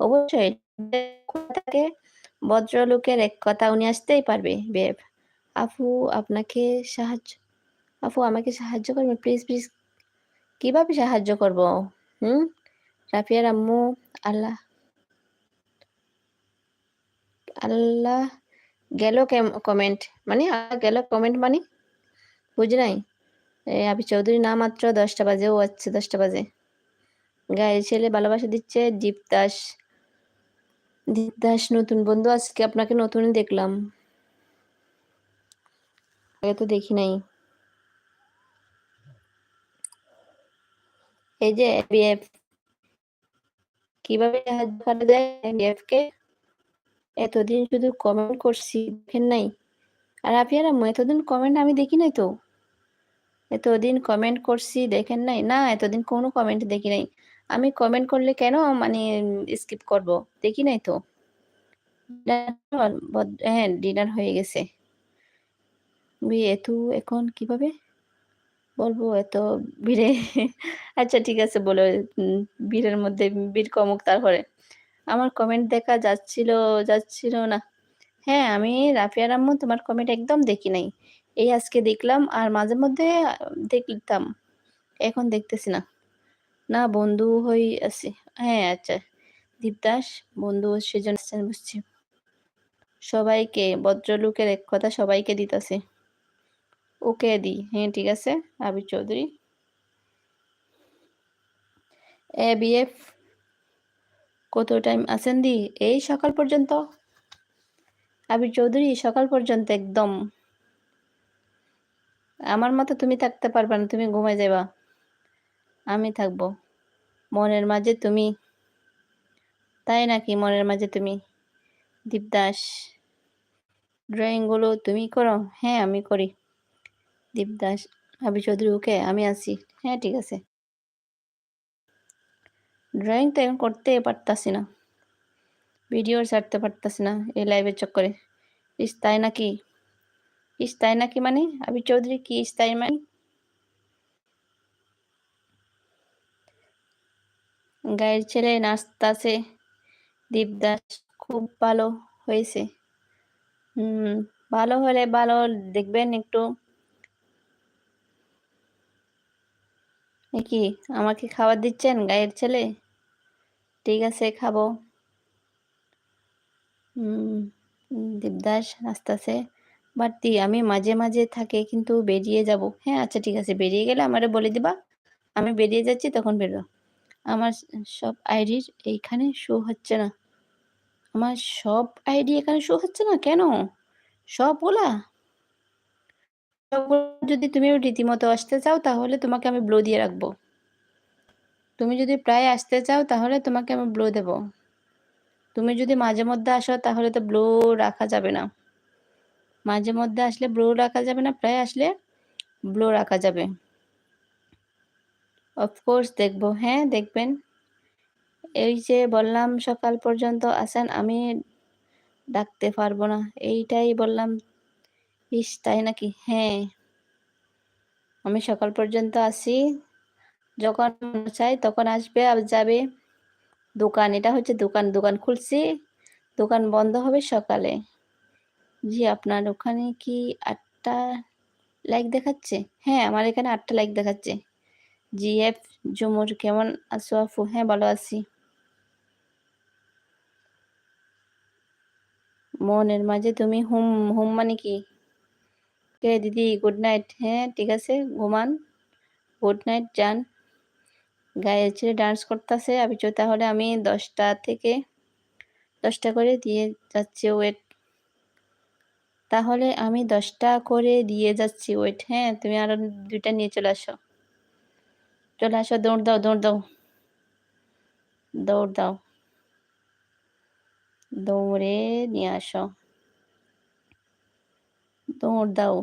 অবশ্যই। ভদ্রলোকের এক কথা উনি আসতেই পারবে, বেব। আপু আপনাকে সাহায্য আপু আমাকে সাহায্য করবেন? প্লিজ প্লিজ কীভাবে সাহায্য করব? হুম? রাফিয়ার আম্মু, আল্লাহ আল্লাহ, গেল কমেন্ট মানে গেল কমেন্ট মানে? বুঝি নাই? আবি চৌধুরী না মাত্র দশটা বাজে, ও আচ্ছে দশটা বাজে। গায়ে ছেলে ভালোবাসা দিচ্ছে দীপ দাস দাস নতুন বন্ধু, আজকে আপনাকে নতুন দেখলাম। আগে তো দেখি নাই। এই যে এবিএফ কীভাবে সাহায্য করা যায় এবিএফ কে এতদিন শুধু কমেন্ট করছি, দেখেন নাই। আর আপনারা এতদিন কমেন্ট আমি দেখি নাই তো? এতদিন কমেন্ট করছি, দেখেন নাই? না, এতদিন কোনো কমেন্ট দেখি নাই। আমি কমেন্ট করলে কেন মানে স্কিপ করব? দেখি নাই তো। হ্যাঁ ডিনার হয়ে গেছে। এত এখন কীভাবে? বলব এত ভিড়ে। আচ্ছা ঠিক আছে, বলো ভিড়ের মধ্যে ভিড় কমুক তারপরে। আমার কমেন্ট দেখা যাচ্ছিল যাচ্ছিল না। হ্যাঁ আমি রাফিয়া আম্মু, তোমার কমেন্ট একদম দেখি নাই। এই আজকে দেখলাম, আর মাঝে মধ্যে দেখতাম। এখন দেখতেছি না। না, বন্ধু হই আছে। হ্যাঁ আচ্ছা। দীপদাস বন্ধু সেজন বুঝছি সবাইকে, ভদ্রলোকের এক কথা সবাইকে দিতেছে। ওকে দি। হ্যাঁ ঠিক আছে। আবির চৌধুরী। এ বিএফ কত টাইম আছেন দি? এই সকাল পর্যন্ত? আবির চৌধুরী সকাল পর্যন্ত একদম। আমার মতো তুমি থাকতে পারবে না, তুমি ঘুমাই যাবা আমি থাকব। মনের মাঝে তুমি। তাই নাকি মনের মাঝে তুমি? দীপদাস ড্রয়িংগুলো তুমি করো? হ্যাঁ আমি করি। দীপদাস, আবি চৌধুরী ওকে আমি আছি। হ্যাঁ ঠিক আছে। ড্রয়িং তো এখন করতে পারতাছি না। ভিডিও ছাড়তে পারতাছি না এই লাইভের চক্করে। ইস, তাই নাকি? ইস, তাই নাকি মানে? আবি চৌধুরী কি ইস, তাই মানে? গায়ের ছেলে নাচতাছে দীপদাস খুব ভালো হয়েছে। হুম ভালো হলে ভালো, দেখবেন একটু। কি আমাকে খাবার দিচ্ছেন গায়ের ছেলে? ঠিক আছে, খাব। দেবদাস আসতেছে বাড়তি আমি মাঝে মাঝে থাকে, কিন্তু বেরিয়ে যাব। হ্যাঁ আচ্ছা ঠিক আছে, বেরিয়ে গেলে আমারে বলে দিবা। আমি বেরিয়ে যাচ্ছি, তখন বেরো আমার সব আইডির এইখানে শো হচ্ছে না। আমার সব আইডি এখানে শো হচ্ছে না? কেন? সব সবগুলা যদি তুমি রীতিমতো আসতে চাও, তাহলে তোমাকে আমি ব্লো দিয়ে রাখব। তুমি যদি প্রায় আসতে চাও, তাহলে তোমাকে আমি ব্লো দেব। তুমি যদি মাঝে মধ্যে আসো, তাহলে তো ব্লো রাখা যাবে না। মাঝে মধ্যে আসলে ব্লো রাখা যাবে না, প্রায় আসলে ব্লো রাখা যাবে। অফকোর্স দেখব। হ্যাঁ দেখবেন। এই যে বললাম, সকাল পর্যন্ত আসেন আমি ডাকতে পারব না। এইটাই বললাম, ইস, তাই নাকি? হ্যাঁ আমি সকাল পর্যন্ত আসি যখন চাই তখন আসবে আর যাবে। দোকান, এটা হচ্ছে দোকান দোকান খুলছি। দোকান বন্ধ হবে সকালে। জি, আপনার ওখানে কি আটটা লাইক দেখাচ্ছে? হ্যাঁ আমার এখানে আটটা লাইক দেখাচ্ছে। জি এফ জুমুর কেমন আছো আপু? হ্যাঁ ভালো আছি। মনের মাঝে তুমি হুম হুম মানে কি? কে দিদি গুড নাইট হ্যাঁ ঠিক আছে, ঘুমান। গুড নাইট যান গায়ে ছেড়ে ডান্স করতেছে। আমি তাহলে আমি দশটা থেকে দশটা করে দিয়ে যাচ্ছি ওয়েট তাহলে আমি দশটা করে দিয়ে যাচ্ছি ওয়েট হ্যাঁ তুমি আরও দুইটা নিয়ে চলে আসো। চলে আসো দৌড় দাও দৌড় দাও। দৌড় দাও। দৌড়ে নিয়ে আসো। দৌড় দাও।